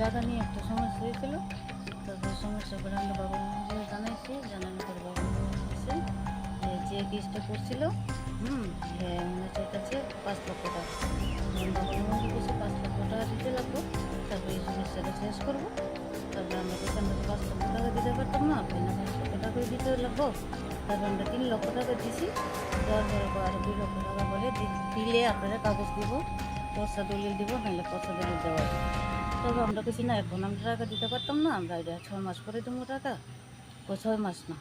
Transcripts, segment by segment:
জায়গা নিয়ে একটা সমস্যা হয়েছিল। তারপর সমস্যা করে আমরা বাবা মাকে জানাইছি, জানানোর পর বাবা মা যে কেসটা করছিল, হুম, যে মনে চাইতেছে পাঁচ লক্ষ টাকা। বাবা মাকে বলছে পাঁচ লক্ষ টাকা দিতে লাগবো, তারপরে এই সমস্যাটা শেষ করব। তারপরে আমরা আমরা পাঁচ লক্ষ টাকা দিতে পারতাম না আপনার পাঁচ লক্ষ টাকা দিতে লাগবো? তারপর আমরা তিন লক্ষ টাকা দিছি। দেওয়ার পরে আরও দুই লক্ষ টাকা বলে দিলে আপনারা কাগজ দিব, পয়সা দলিল দিব, নাহলে পয়সা দলিল দেওয়া। তবে আমরা কিছু না এখন আমরা টাকা দিতে পারতাম না, আমরা এটা ছয় মাস পরে দেবো টাকা। ও ছয় মাস না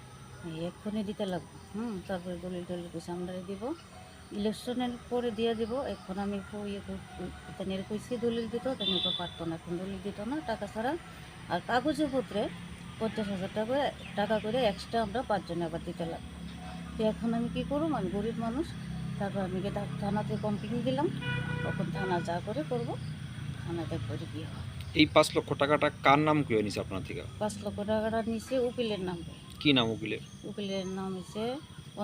এক্ষুনি দিতে লাগবো। হুম, তারপরে দলিল টলিল কিছু আমরা দিব। ইলেকশনের পরে দিয়ে দিব, এখন আমি ইয়ে কইছি দলিল দিত তাদের তো পারতো না, এখন দলিল দিত না, টাকা ছাড়া। আর কাগজে পত্রে পঞ্চাশ হাজার টাকা টাকা করে এক্সট্রা আমরা পাঁচজনে আবার দিতে লাগবো। তো এখন আমি কি করব আমি গরিব মানুষ, তারপর আমি থানাতে কমপ্লেন দিলাম, তখন থানা যা করে করব। করে কি হয়। এই পাঁচ লক্ষ টাকাটা কার নাম করে নিছে আপনার থেকে? পাঁচ লক্ষ টাকাটা নিচে উকিলের নাম কি নাম উকিলের? উকিলের নাম হচ্ছে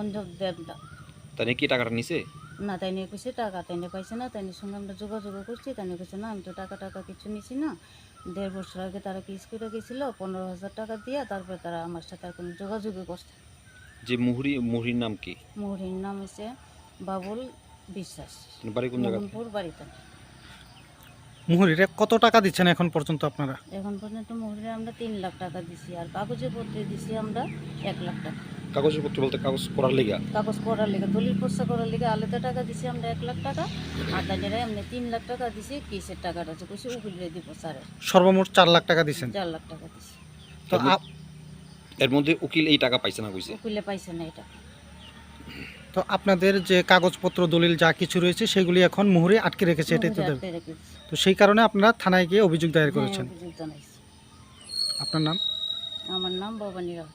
অঞ্জব দেবদা। তাই কি টাকাটা নিছে? না তাই নিয়ে কইছে টাকা তাই নিয়ে পাইছে না তাই সঙ্গে আমরা যোগাযোগ করছি তাই নিয়ে কইছে না আমি তো টাকা টাকা কিছু নিছি না। দেড় বছর আগে তারা কিস করে গেছিল পনেরো হাজার টাকা দিয়ে তারপরে তারা আমার সাথে আর কোনো যোগাযোগই করছে যে মুহুরি মুহুরির নাম কি? মুহুরির নাম হচ্ছে বাবুল বিশ্বাস। বাড়ি কোন জায়গা? বাড়িতে। মুহুরিরে কত টাকা দিচ্ছেন এখন পর্যন্ত আপনারা? এখন পর্যন্ত মুহুরিরে আমরা তিন লাখ টাকা দিছি আর কাগজে পত্রে দিছি আমরা এক লাখ টাকা। কাগজের পত্র বলতে কাগজ করার লেগা? কাগজ করার লেগে দলিল পরীক্ষা করার লেগে আলাদা টাকা দিছি আমরা এক লাখ টাকা আর তাদের এমনি তিন লাখ টাকা দিছি কিসের টাকাটা হচ্ছে কইছি উকিলে দিব স্যার। সর্বমোট চার লাখ টাকা দিচ্ছেন চার লাখ টাকা দিছি। তো এর মধ্যে উকিল এই টাকা পাইছে না কইছে? উকিলে পাইছে না এটা তো আপনাদের যে কাগজপত্র দলিল যা কিছু রয়েছে সেগুলি এখন মুহুরে আটকে রেখেছে এটাই তো। তো সেই কারণে আপনারা থানায় গিয়ে অভিযোগ দায়ের হ্যাঁ, করেছেন। আপনার নাম? আমার নাম ভবানী রাও।